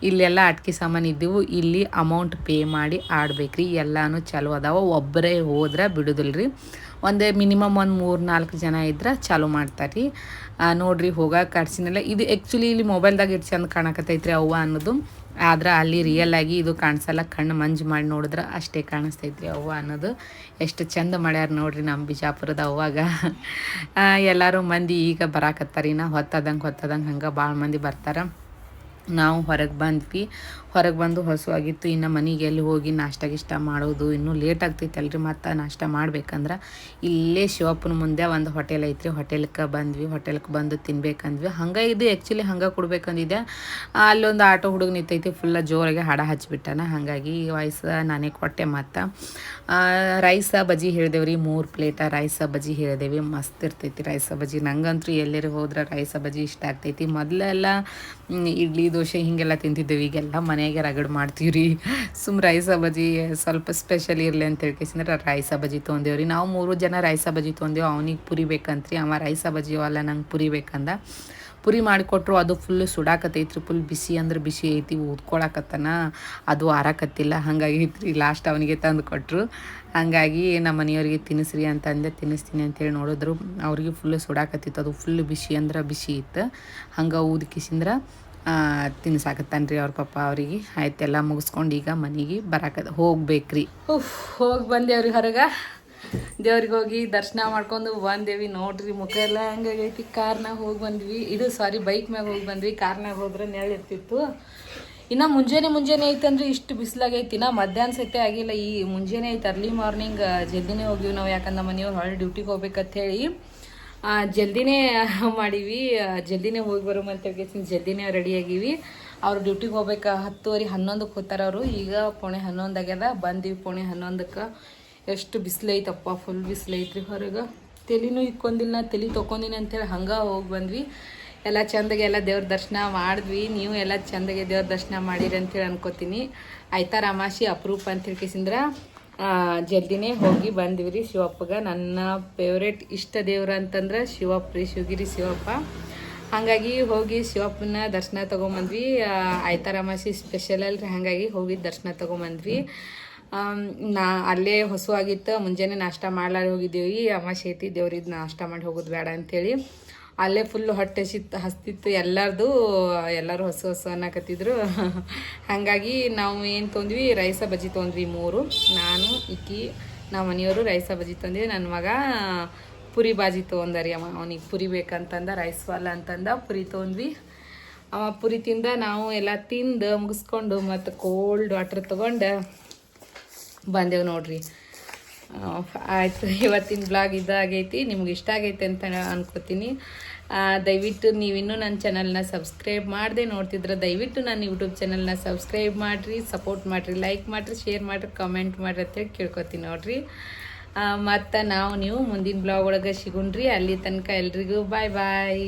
ಇಲ್ಲೆಲ್ಲ ಅಟ್ಕೆ ಸಾಮಾನು ಇದ್ದೀವು, ಇಲ್ಲಿ ಅಮೌಂಟ್ ಪೇ ಮಾಡಿ ಆಡ್ಬೇಕ್ರಿ. ಎಲ್ಲನೂ ಚಲೋ ಅದಾವ ಒಬ್ಬರೇ ಹೋದ್ರೆ ಬಿಡುದಿಲ್ಲ ರೀ ಒಂದೇ ಮಿನಿಮಮ್ ಒಂದು ಮೂರು ನಾಲ್ಕು ಜನ ಇದ್ರೆ ಚಾಲು ಮಾಡ್ತಾರೆ. ರೀ ನೋಡ್ರಿ ಹೋಗಕ್ಕೆ ಕಡ್ಸಿನಲ್ಲ ಇದು ಆ್ಯಕ್ಚುಲಿ ಇಲ್ಲಿ ಮೊಬೈಲ್ದಾಗ ಇಟ್ಟು ಚಂದ ಕಾಣಕತ್ತೈತ್ರಿ ಅವ್ವ ಅನ್ನೋದು. ಆದ್ರೆ ಅಲ್ಲಿ ರಿಯಲ್ ಆಗಿ ಇದು ಕಾಣಿಸಲ್ಲ. ಕಣ್ಣು ಮಂಜು ಮಾಡಿ ನೋಡಿದ್ರೆ ಅಷ್ಟೇ ಕಾಣಿಸ್ತೈತ್ರಿ ಅವ್ವ ಅನ್ನೋದು. ಎಷ್ಟು ಚಂದ ಮಾಡ್ಯಾರ ನೋಡ್ರಿ ನಮ್ಮ ಬಿಜಾಪುರದ ಅವ್ವಾಗ. ಆ, ಎಲ್ಲರೂ ಮಂದಿ ಈಗ ಬರಾಕತ್ತಾರ. ನಾ ಹೊತ್ತದಂಗೆ ಹೊತ್ತದಂಗೆ ಹಂಗೆ ಭಾಳ ಮಂದಿ ಬರ್ತಾರೆ. ನಾವು ಹೊರಗೆ ಬಂದ್ವಿ. ಹೊರಗೆ ಬಂದು ಹೊಸವಾಗಿತ್ತು ಇನ್ನು ಮನೆಗೆ ಎಲ್ಲಿ ಹೋಗಿ ನಾಷ್ಟ ಗಿಷ್ಟ ಮಾಡೋದು ಇನ್ನೂ ಲೇಟ್ ಆಗ್ತೈತಲ್ರಿ ಮತ್ತು ನಾಷ್ಟ ಮಾಡ್ಬೇಕಂದ್ರೆ. ಇಲ್ಲೇ ಶಿವಪ್ಪನ ಮುಂದೆ ಒಂದು ಹೋಟೆಲ್ ಐತ್ರಿ ಹೋಟೆಲ್ಗೆ ಬಂದ್ವಿ ಹೋಟೆಲ್ಗೆ ಬಂದು ತಿನ್ಬೇಕಂದ್ವಿ. ಹಂಗೆ ಇದು ಆ್ಯಕ್ಚುಲಿ ಹಂಗೆ ಕೊಡ್ಬೇಕಂದಿದೆ ಅಲ್ಲೊಂದು ಆಟೋ ಹುಡುಗ ನಿಂತೈತಿ ಫುಲ್ಲ ಜೋರಾಗಿ ಹಾಡ ಹಚ್ಬಿಟ್ಟಾನ. ಹಾಗಾಗಿ ವಯಸ್ಸು ನಾನೇ ಕೊಟ್ಟೆ ಮತ್ತು. ರೈಸ ಬಜ್ಜಿ ಹೇಳಿದೆವ್ರಿ ಮೂರು ಪ್ಲೇಟ ರೈಸ ಬಜ್ಜಿ ಹೇಳಿದೆವಿ ಮಸ್ತ್ ಇರ್ತೈತಿ ರೈಸ ಬಜ್ಜಿ. ನಂಗಂತೂ ಎಲ್ಲರೂ ಹೋದ್ರೆ ರೈಸ ಬಜ್ಜಿ ಇಷ್ಟ ಆಗ್ತೈತಿ. ಮೊದಲೆಲ್ಲ ಇಡ್ಲಿ, ದೋಸೆ ಹೀಗೆಲ್ಲ ತಿಂತಿದ್ದೇವೆ. ಈಗೆಲ್ಲ ಮನೆಯಾಗೆ ರಗಡ್ ಮಾಡ್ತೀವಿ ರೀ ಸುಮ್ ರೈಸ ಬಜ್ಜಿ ಸ್ವಲ್ಪ ಸ್ಪೆಷಲ್ ಇರಲಿ ಅಂತ ಹೇಳ್ಕೇಸಿಂದ್ರೆ ರೈಸ ಬಜ್ಜಿ ತೊಂದೇವ್ರಿ. ನಾವು ಮೂರು ಜನ ರೈಸ ಬಜ್ಜಿ ತೊಂದೇವು. ಅವ್ನಿಗೆ ಪುರಿ ಬೇಕಂತ್ರಿ. ಅವ ರೈಸ ಬಜ್ಜಿ ಅಲ್ಲ ನಂಗೆ ಪುರಿ ಬೇಕಂದ. ಪುರಿ ಮಾಡಿಕೊಟ್ರು ಅದು ಫುಲ್ ಸುಡಾಕತ್ತೈತ್ರಿ ಫುಲ್ ಬಿಸಿ ಅಂದ್ರೆ ಬಿಸಿ ಐತಿ, ಊದ್ಕೊಳಕತ್ತನ. ಅದು ಆರಕತ್ತಿಲ್ಲ. ಹಂಗಾಗಿ ಲಾಸ್ಟ್ ಅವನಿಗೆ ತಂದು ಕೊಟ್ಟರು ಹಂಗಾಗಿ ನಮ್ಮ ಮನೆಯವ್ರಿಗೆ ತಿನ್ನಿಸ್ರಿ ಅಂತಂದೆ. ತಿನ್ನಿಸ್ತೀನಿ ಅಂತೇಳಿ ನೋಡಿದ್ರು. ಅವ್ರಿಗೆ ಫುಲ್ ಸುಡಾಕತ್ತಿತ್ತು. ಅದು ಫುಲ್ ಬಿಸಿ ಅಂದ್ರೆ ಬಿಸಿ ಇತ್ತು. ಹಂಗೆ ಊದ್ಕಿಸಿಂದ್ರೆ ತಿನ್ಸಾಕತ್ತಾನ ರೀ ಅವ್ರ ಪಪ್ಪ ಅವರಿಗೆ. ಆಯ್ತೆಲ್ಲ ಮುಗಿಸ್ಕೊಂಡು ಈಗ ಮನೆಗೆ ಬರಾಕ ಹೋಗ್ಬೇಕ್ರಿ. ಉಫ್, ಹೋಗಿ ಬಂದೇವ್ರಿ ಹೊರಗೆ. ದೇವ್ರಿಗೆ ಹೋಗಿ ದರ್ಶನ ಮಾಡ್ಕೊಂಡು ಬಂದೇವಿ. ನೋಡ್ರಿ, ಮುಖ ಎಲ್ಲ ಹಂಗಾಗೈತಿ ಕಾರ್ನಾಗ ಹೋಗಿ ಬಂದ್ವಿ. ಇದು ಸಾರಿ ಬೈಕ್ ಮ್ಯಾಗ ಹೋಗಿ ಬಂದ್ವಿ. ಕಾರ್ನಾಗ ಹೋದ್ರೆ ನೆರಳಿರ್ತಿತ್ತು ಇನ್ನು ಮುಂಜಾನೆ ಮುಂಜಾನೆ ಐತಂದ್ರೆ ಇಷ್ಟು ಬಿಸಿಲಾಗೈತಿ. ಇನ್ನ ಮಧ್ಯಾಹ್ನ ಸತೆ ಆಗಿಲ್ಲ. ಈ ಮುಂಜಾನೆ ಐತೆ ಅರ್ಲಿ ಮಾರ್ನಿಂಗ್ ಜಲ್ದಿನೇ ಹೋಗಿವಿ ನಾವು ಯಾಕಂದ್ರೆ ಮನೆಯವ್ರು ಹೊಳ್ಳಿ ಡ್ಯೂಟಿಗೆ ಹೋಗ್ಬೇಕಂತ ಹೇಳಿ. ಜಲ್ದಿನೇ ಮಾಡೀವಿ. ಜಲ್ದಿನೇ ಹೋಗಿ ಬರೋ ಅಂತ ಜಲ್ದಿನೇ ರೆಡಿ ಆಗೀವಿ. ಅವ್ರ ಡ್ಯೂಟಿಗೆ ಹೋಗ್ಬೇಕು ಹತ್ತುವರೆ ಹನ್ನೊಂದಕ್ಕೆ ಹೋಗ್ತಾರ ಅವರು. ಈಗ ಪೋಣೆ ಹನ್ನೊಂದು ಆಗ್ಯದ. ಬಂದೀವಿ ಪೋಣೆ ಹನ್ನೊಂದಕ್ಕೆ. ಎಷ್ಟು ಬಿಸಿಲೈತಪ್ಪ ಫುಲ್ ಬಿಸಿಲೈತ್ರಿ ಹೊರಗೆ. ತಲೆನೂ ಇಕ್ಕೊಂಡಿಲ್ಲ ತಲೆ ತೊಗೊಂಡಿನಿ ಅಂತೇಳಿ ಹಂಗೆ ಹೋಗಿ ಬಂದ್ವಿ. ಎಲ್ಲ ಚಂದಗೆ ಎಲ್ಲ ದೇವ್ರ ದರ್ಶನ ಮಾಡಿದ್ವಿ. ನೀವು ಎಲ್ಲ ಚಂದಗೆ ದೇವ್ರ ದರ್ಶನ ಮಾಡಿರಿ ಅಂತೇಳಿ ಅನ್ಕೋತೀನಿ. ಆಯ್ತಾ ರಾಮಾಶಿ, ಅಪರೂಪ ಅಂತ ಹೇಳ್ಕೇಸಿಂದ್ರ? ಜಲ್ದಿನೇ ಹೋಗಿ ಬಂದ್ವಿ ರೀ ಶಿವಪ್ಪಗೆ. ನನ್ನ ಫೇವ್ರೇಟ್ ಇಷ್ಟ ದೇವ್ರ ಅಂತಂದ್ರೆ ಶಿವಪ್ಪ ರೀ, ಶಿವಗಿರಿ ಶಿವಪ್ಪ. ಹಾಗಾಗಿ ಹೋಗಿ ಶಿವಪ್ಪನ ದರ್ಶನ ತೊಗೊಂಬಂದ್ವಿ. ಆಯ್ತಾರಾಮಾಸಿ ಸ್ಪೆಷಲ್ ಅಲ್ರಿ, ಹಾಗಾಗಿ ಹೋಗಿ ದರ್ಶನ ತೊಗೊಂಬಂದ್ವಿ. ನಾ, ಅಲ್ಲೇ ಹೊಸವಾಗಿತ್ತು, ಮುಂಜಾನೆ ನಾಷ್ಟ ಮಾಡ್ಲಾರ ಹೋಗಿದ್ದೀವಿ. ಅಮಾಶೆ ಐತಿ ದೇವ್ರಿದ್ ನಾಷ್ಟ ಮಾಡಿ ಹೋಗೋದು ಬೇಡ ಅಂತೇಳಿ. ಅಲ್ಲೇ ಫುಲ್ಲು ಹೊಟ್ಟೆ ಹಸಿತ್ತು ಹಸ್ತಿತ್ತು, ಎಲ್ಲರದು, ಎಲ್ಲರೂ ಹೊಸ ಹೊಸ ಅನ್ನಕತ್ತಿದ್ರು. ಹಾಗಾಗಿ ನಾವು ಏನು ತೊಂದ್ವಿ, ರೈಸ ಬಜ್ಜಿ ತೊಂದ್ವಿ ಮೂರು. ನಾನು, ಇಕ್ಕಿ ನಮ್ಮ ಮನೆಯವರು ರೈಸ ಬಜ್ಜಿ ತಂದ್ವಿ. ನನ್ನ ಮಗ ಪುರಿ ಬಾಜಿ ತೊಗೊಂಡರಿ ಅವ, ಅವನಿಗೆ ಪುರಿ ಬೇಕಂತಂದ, ರೈಸ್ ವಾಲ ಅಂತಂದ ಪುರಿ ತೊಗೊಂಡ್ವಿ ಅವ ಪುರಿ ತಿಂದ ನಾವು ಎಲ್ಲ ತಿಂದು ಮುಗಿಸ್ಕೊಂಡು ಮತ್ತು ಕೋಲ್ಡ್ ವಾಟ್ರ್ ತೊಗೊಂಡು ಬಂದೆವು ನೋಡ್ರಿ. ಆಯಿತು, ಇವತ್ತಿನ ಬ್ಲಾಗ್ ಇದಾಗೈತಿ, ನಿಮ್ಗೆ ಇಷ್ಟ ಆಗೈತೆ ಅಂತ ಅನ್ಕೋತೀನಿ. ದಯವಿಟ್ಟು ನೀವಿನ್ನೂ ನನ್ನ ಚಾನಲ್ನ ಸಬ್ಸ್ಕ್ರೈಬ್ ಮಾಡಿದೆ ನೋಡ್ತಿದ್ರೆ ದಯವಿಟ್ಟು ನನ್ನ ಯೂಟ್ಯೂಬ್ ಚಾನಲ್ನ ಸಬ್ಸ್ಕ್ರೈಬ್ ಮಾಡಿರಿ ಸಪೋರ್ಟ್ ಮಾಡಿರಿ ಲೈಕ್ ಮಾಡಿರಿ ಶೇರ್ ಮಾಡಿರಿ ಕಮೆಂಟ್ ಮಾಡಿರಿ ಅಂತೇಳಿ ಕೇಳ್ಕೊತೀನಿ ನೋಡಿರಿ. ಮತ್ತು ನಾವು ನೀವು ಮುಂದಿನ ಬ್ಲಾಗ್ ಒಳಗೆ ಸಿಗುಣ್ರಿ. ಅಲ್ಲಿ ತನಕ ಎಲ್ರಿಗೂ ಬಾಯ್ ಬಾಯ್